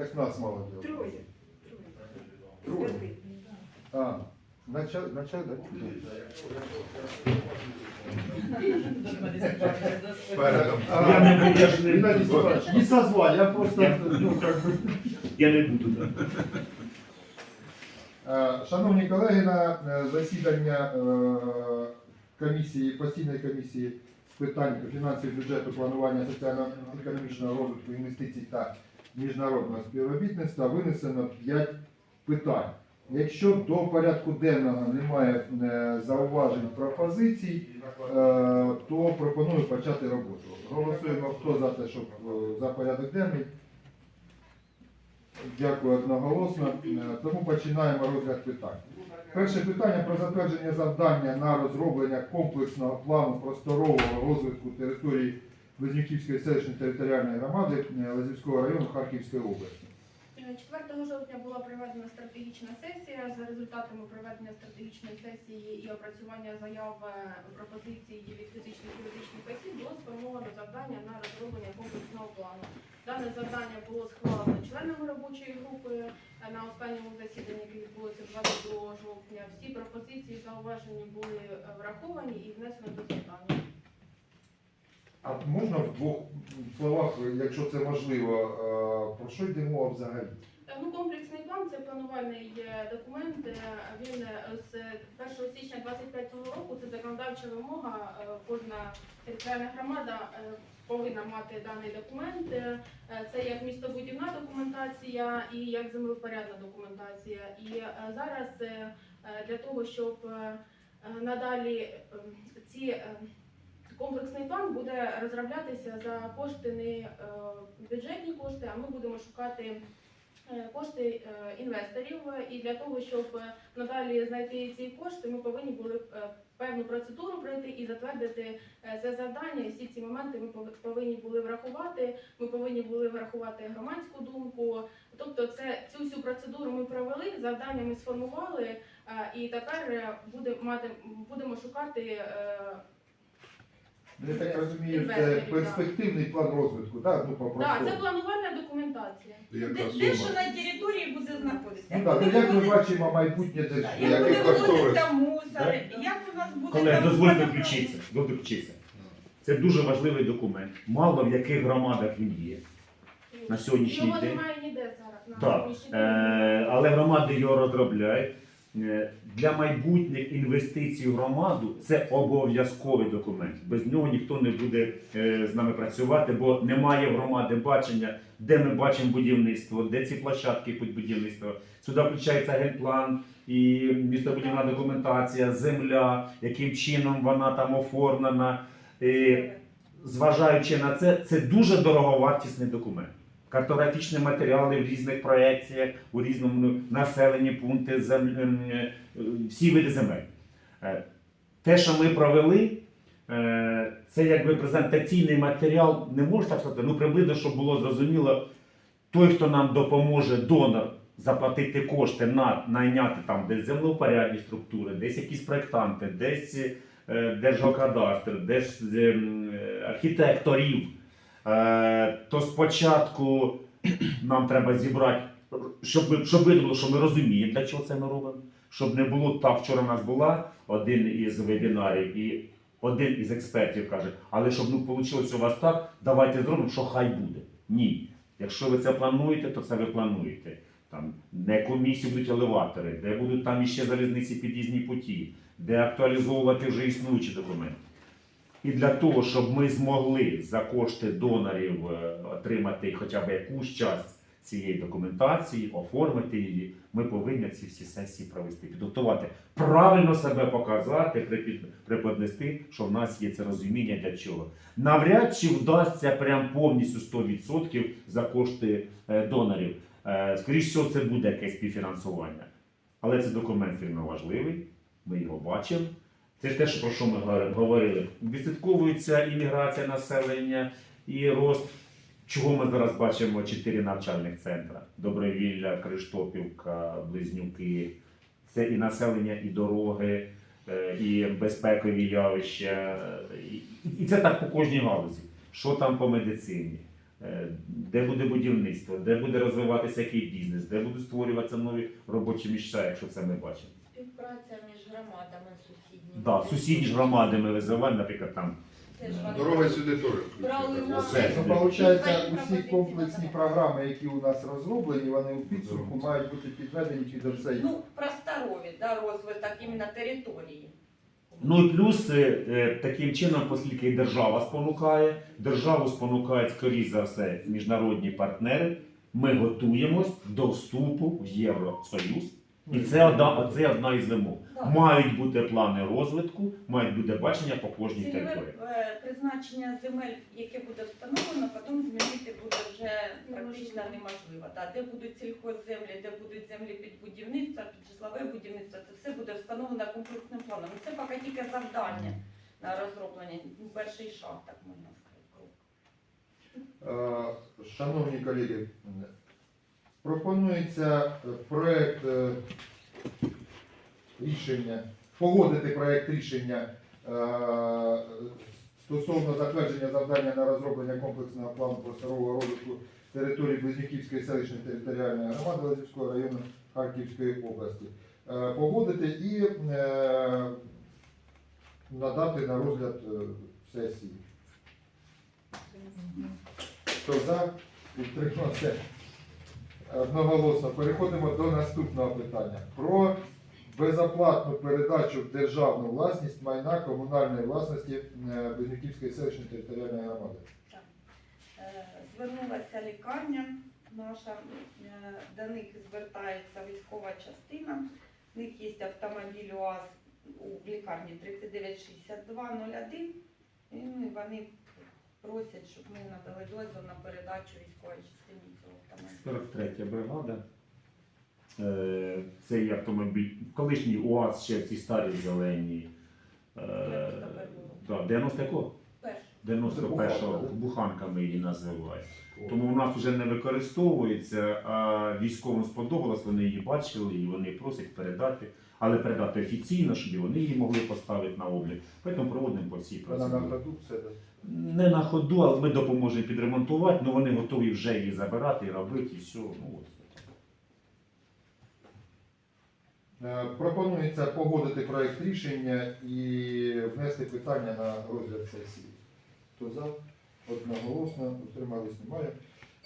Так нас мало діло. Троє. Троє. Троє. А, начал, начал, да? Я не буду, я ж не Геннадий. Степанович, не созвали, я просто, ну, как бы... Я не буду. Да. Е, Шановні колеги, на е, засідання е, комісії, постійної комісії з питань фінансів, бюджету, планування соціально-економічного розвитку, інвестицій та міжнародного співробітництва винесено 5 питань. Якщо до порядку денного немає е, зауважень пропозицій, е, то пропоную почати роботу. Голосуємо хто за те, щоб е, за порядок денний. Дякую одноголосно. Тому починаємо розгляд питань. Перше питання про затвердження завдання на розроблення комплексного плану просторового розвитку території Близнюківської селищної територіальної громади е, Лазівського району Харківської області. 4 жовтня була проведена стратегічна сесія. За результатами проведення стратегічної сесії і опрацювання заяв е, пропозицій від фізичних і юридичних осіб було сформовано завдання на розроблення комплексного плану. Дане завдання було схвалено членами робочої групи е, на останньому засіданні, яке відбулося 22 жовтня. Всі пропозиції і зауваження були е, враховані і внесено до завдання. А можна в двох словах, якщо це можливо, е, про що йде мова взагалі? Ну, комплексний план це планувальний документ. Він е, з 1 січня 2025 року це законодавча вимога. е, Кожна територіальна громада повинна мати даний документ. Це як містобудівна документація і як землепорядна документація. І зараз для того, щоб надалі е, ці е, Комплексний план буде розроблятися за кошти не е, бюджетні кошти, а ми будемо шукати е, кошти е, інвесторів. І для того, щоб надалі знайти ці кошти, ми повинні були певну процедуру пройти і затвердити це завдання. І всі ці моменти ми повинні були врахувати. Ми повинні були врахувати громадську думку. Тобто, це цю всю процедуру ми провели, завдання ми сформували, і тепер е, буде мати будемо шукати. Я так розумію, це Інвесторів, перспективний план розвитку, так? Ну, Так, це планувальна документація. Яка Де, де що сума? на території буде знаходитися? Ну так, ну, як ми бачимо майбутнє держави. Як Який буде кошторис? вивозитися мусор, як у нас буде Колеги, там дозвольте вода- включитися. Дозвольте включитися. Це дуже важливий документ. Мало в яких громадах він є. На сьогоднішній Його день. немає ніде зараз. На Так, сьогоднішній день. е, але громади його розробляють. Е, Для майбутніх інвестицій в громаду це обов'язковий документ. Без нього ніхто не буде е, з нами працювати, бо немає в громади бачення, де ми бачимо будівництво, де ці площадки під будівництво. Сюди включається генплан і містобудівна документація, земля, яким чином вона там оформлена. Е, Зважаючи на це, це дуже дороговартісний документ картографічні матеріали в різних проєкціях, у різному населенні пункти, зем... ем, е, всі види земель. Е, Те, що ми провели, е, це якби презентаційний матеріал, не можу так сказати, ну приблизно, щоб було зрозуміло, той, хто нам допоможе, донор, заплатити кошти на найняти там десь землеупорядні структури, десь якісь проєктанти, десь е, Держгеокадастр, десь ем, архітекторів. Е, то спочатку нам треба зібрати, щоб, щоб видно, що ми розуміємо, для чого це ми робимо. Щоб не було так, вчора у нас була один із вебінарів, і один із експертів каже, але щоб ну, вийшло у вас так, давайте зробимо, що хай буде. Ні. Якщо ви це плануєте, то це ви плануєте. Там, де комісії будуть елеватори, де будуть там іще залізниці під'їзні путі, де актуалізовувати вже існуючі документи. І для того, щоб ми змогли за кошти донорів е, отримати хоча б якусь часть цієї документації, оформити її, ми повинні ці всі сесії провести, підготувати, правильно себе показати, преподнести, що в нас є це розуміння для чого. Навряд чи вдасться прям повністю 100% за кошти е, донорів. Е, Скоріше всього, це буде якесь співфінансування. Але цей документ все важливий, ми його бачимо. Це ж те, про що ми говорили. Відслідковується імміграція населення і рост. Чого ми зараз бачимо чотири навчальних центри: Добровілля, Криштопівка, Близнюки. Це і населення, і дороги, е, і безпекові явища. І це так по кожній галузі. Що там по медицині? Е, де буде будівництво, де буде розвиватися який бізнес, де будуть створюватися нові робочі місця, якщо це ми бачимо. Співпраця між громадами сусідніми. Да, сусідні ж громади ми визиваємо, наприклад, там Це вони Дорога сюди теж. Брали включена. на Все. Ну, виходить, усі комплексні програми, які у нас розроблені, вони у підсумку мають бути підведені під оцей. Ну, просторові, да, розвиток іменно території. Ну і плюс е, е, таким чином, оскільки держава спонукає, державу спонукають, скоріш за все, міжнародні партнери. Ми готуємось до вступу в Євросоюз. І це одна, це одна із вимог. Да. Мають бути плани розвитку, мають бути бачення по кожній Цільове території. е, призначення земель, яке буде встановлено, потім змінити буде вже практично неможливо. Да, де будуть сільхозземлі, де будуть землі під будівництво, під житлове будівництво, це все буде встановлено комплексним планом. І Це поки тільки завдання на розроблення, ну, перший шаг, так можна сказати. Е, Шановні колеги, пропонується е, проект е, рішення, погодити проект рішення е, стосовно затвердження завдання на розроблення комплексного плану просторового розвитку території Близнюківської селищної територіальної громади Лазівського району Харківської області. Погодити і надати на розгляд сесії. Хто за? Підтримався. Одноголосно. Переходимо до наступного питання. Про безоплатну передачу в державну власність майна комунальної власності е, Близнюківської селищної територіальної громади. Е, Звернулася лікарня наша, е, до них звертається військова частина. В них є автомобіль УАЗ у лікарні 396201. Ну, і вони просять, щоб ми надали дозвіл на передачу військової частині цього автомобіля. 43 бригада. Е, Цей автомобіль, колишній УАЗ ще ці старі зелені. Е, да, 90 якого? Перше. 91-го Буханка, ми її називаємо. Тому у нас вже не використовується, а військовим сподобалось, вони її бачили і вони просять передати, але передати офіційно, щоб і вони її могли поставити на облік. Тому проводимо по всій Вона на процедурі. Не на ходу, але ми допоможемо підремонтувати, але вони готові вже її забирати і робити, і все. Ну, от. Е, Пропонується погодити проект рішення і внести питання на розгляд сесії. Хто за? Одноголосно, утримались немає.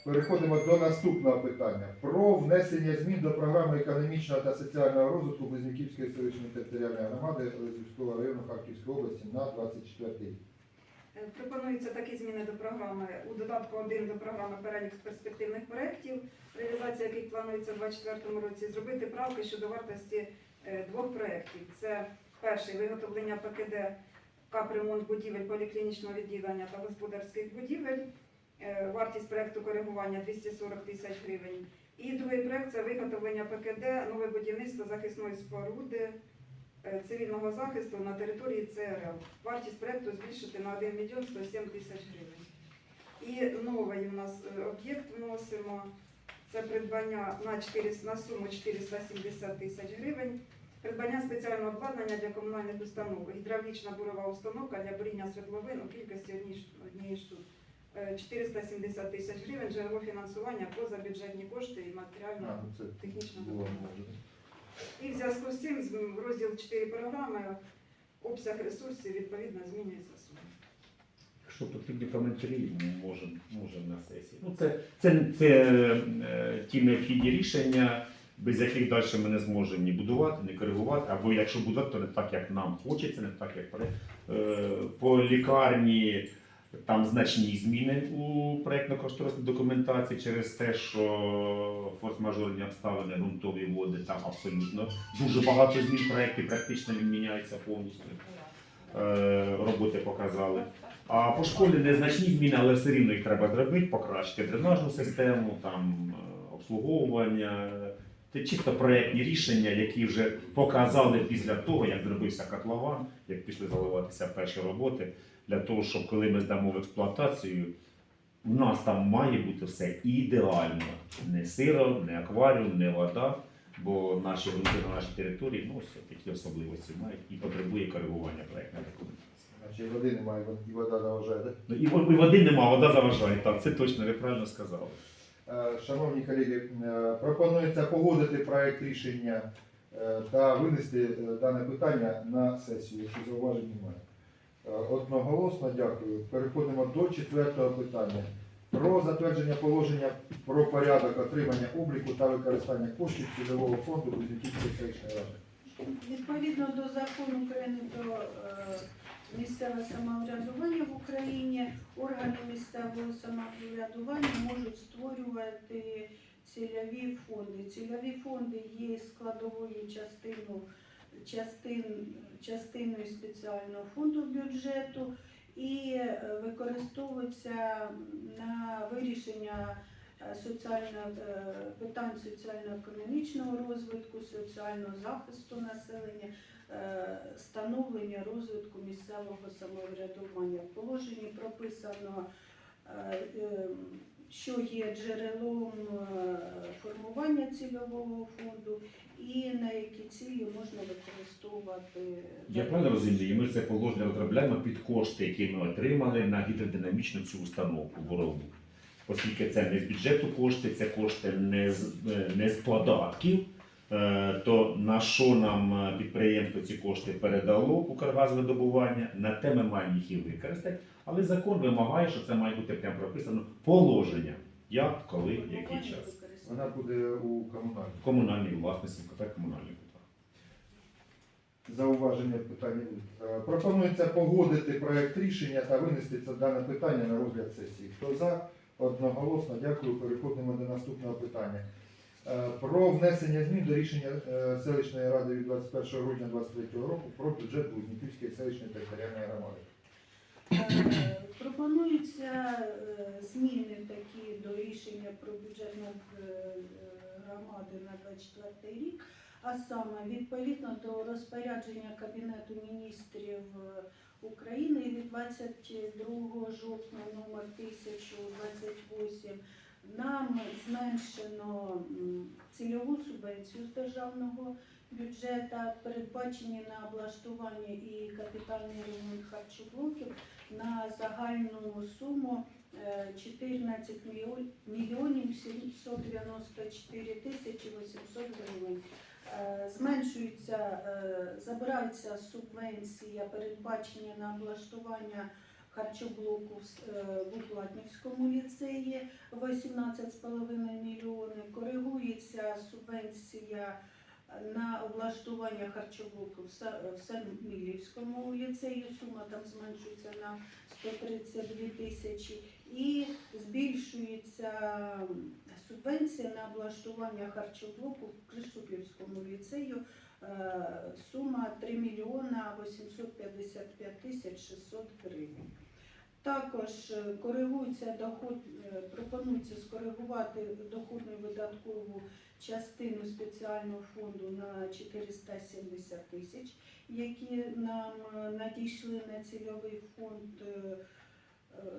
Переходимо до наступного питання. Про внесення змін до програми економічного та соціального розвитку Близнюківської селищної територіальної громади Лизівського району Харківської області на 24 рік. Е, Пропонуються такі зміни до програми. У додатку 1 до програми перелік з перспективних проєктів, реалізація яких планується у 2024 році, зробити правки щодо вартості е, двох проєктів. Це перший виготовлення ПКД капремонт будівель поліклінічного відділення та господарських будівель. Е, Вартість проєкту коригування 240 тисяч гривень. І другий проєкт це виготовлення ПКД нове будівництво захисної споруди цивільного захисту на території ЦРЛ. Вартість проєкту збільшити на 1 мільйон 107 тисяч гривень. І новий у нас е, об'єкт вносимо. Це придбання на, 400 на суму 470 тисяч гривень. Придбання спеціального обладнання для комунальних установ. Гідравлічна бурова установка для буріння свердловин у кількості однієї ш- однієї штук. Е, 470 тисяч гривень, джерело фінансування поза бюджетні кошти і А, матеріально ну допомога. І в зв'язку з цим в розділ 4 програми обсяг ресурсів відповідно змінюється сума. Якщо потрібні коментарі, ми можемо можемо на сесії. Ну, це, це, це е, ті необхідні рішення, без яких далі ми не зможемо ні будувати, ні коригувати, або якщо будувати, то не так, як нам хочеться, не так, як пре- е, по лікарні. Там значні зміни у проєктно-кошторисній документації через те, що форс-мажорні обставини, ґрунтові води, там абсолютно дуже багато змін проєктів, практично він міняється повністю. Е, Роботи показали. А по школі незначні зміни, але все рівно їх треба зробити, покращити дренажну систему, там е, обслуговування. Це чисто проєктні рішення, які вже показали після того, як зробився котлован, як пішли заливатися перші роботи, для того, щоб коли ми здамо в експлуатацію, у нас там має бути все ідеально. Не сиро, не акваріум, не вода, бо наші ґрунти на нашій території ну, ось такі особливості мають і потребує коригування проєктної документації. Значить, води немає, і вода заважає. да? Ну, І во- і води нема, вода заважає. Так, це точно, ви правильно сказали. Е, Шановні колеги, е, пропонується погодити проект рішення е, та винести е, дане питання на сесію, якщо зауважень немає. Одноголосно дякую. Переходимо до четвертого питання. Про затвердження положення про порядок отримання обліку та використання коштів цільового фонду Близнюківської селищної ради. Відповідно до закону України про е, місцеве самоврядування в Україні, органи місцевого самоврядування можуть створювати цільові фонди. Цільові фонди є складовою частиною, частин, частиною спеціального фонду бюджету і е, використовуються на вирішення е, соціально, е, питань соціально-економічного розвитку, соціального захисту населення, становлення розвитку місцевого самоврядування. В положенні прописано, що є джерелом формування цільового фонду і на які цілі можна використовувати. Я правильно розумію, ми це положення розробляємо під кошти, які ми отримали на гідродинамічну цю установку борову. Оскільки це не з бюджету кошти, це кошти не з, е, не з податків, е, то на що нам е, підприємство ці кошти передало Укргазвидобування, на те ми маємо їх і використати. Але закон вимагає, що це має бути прямо прописано положення. Як, коли, який час. Вона буде у комунальній. Комунальній власності, КП комунальників. Зауваження питання. Е, Пропонується погодити проект рішення та винести це дане питання на розгляд сесії. Хто за? Одноголосно дякую. Переходимо до наступного питання. Е, Про внесення змін до рішення е, селищної ради від 21 грудня 2023 року про бюджет Близнюківської селищної територіальної громади. Пропонуються е, зміни такі до рішення про бюджет е, громади на 24 рік, а саме відповідно до розпорядження Кабінету міністрів е, України від 22 жовтня номер 1028 нам зменшено цільову субвенцію з державного бюджету, передбачені на облаштування і капітальний ремонт харчоблоків на загальну суму е, 14 мільйон- мільйонів 794 тисячі 800 гривень. Е, Зменшується, е, забирається субвенція передбачення на облаштування харчоблоку е, в Уплатнівському ліцеї 18,5 мільйони. Коригується субвенція на облаштування харчоблоку в Са- в Самілівському ліцеї. Сума там зменшується на 132 тисячі. І збільшується субвенція на облаштування харчоблоку в Кришуплівському ліцею. Е, Сума 3 мільйона 855 тисяч 600 гривень. Також е, коригується доход, е, пропонується скоригувати доходну видаткову частину спеціального фонду на 470 тисяч, які нам е, надійшли на цільовий фонд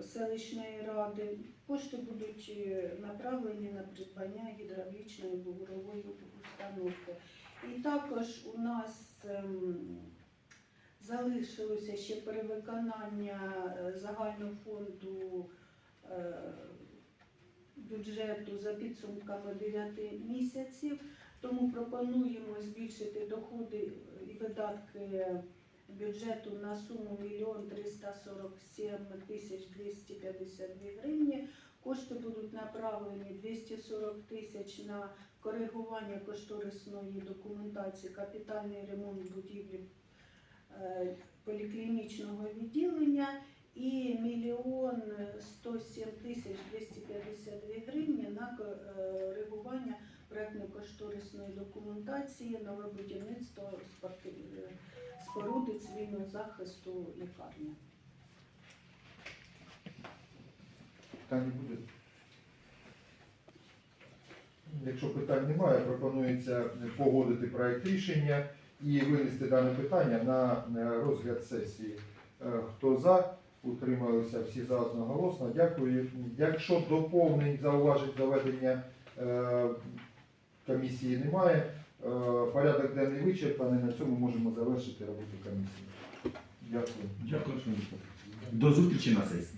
селищної ради. Кошти будуть направлені на придбання гідравлічної бугрової установки. І також у нас ем, залишилося ще перевиконання е, загального фонду е, бюджету за підсумками 9 місяців, тому пропонуємо збільшити доходи і видатки бюджету на суму 1 347 тисяч 252 гривні. Кошти будуть направлені 240 тисяч на коригування кошторисної документації, капітальний ремонт будівлі поліклінічного відділення і мільйон 107 тисяч 252 гривні на коригування проектно-кошторисної документації нове будівництво е, споруди цивільного захисту лікарні. Питань буде. Якщо питань немає, пропонується погодити проект рішення і винести дане питання на е, розгляд сесії. Е, Хто за, утрималися всі за одноголосно. Дякую. Якщо доповнень, зауважень доведення е, комісії немає, порядок денний вичерпаний, на цьому можемо завершити роботу комісії. Дякую. Дякую. До зустрічі на сесії.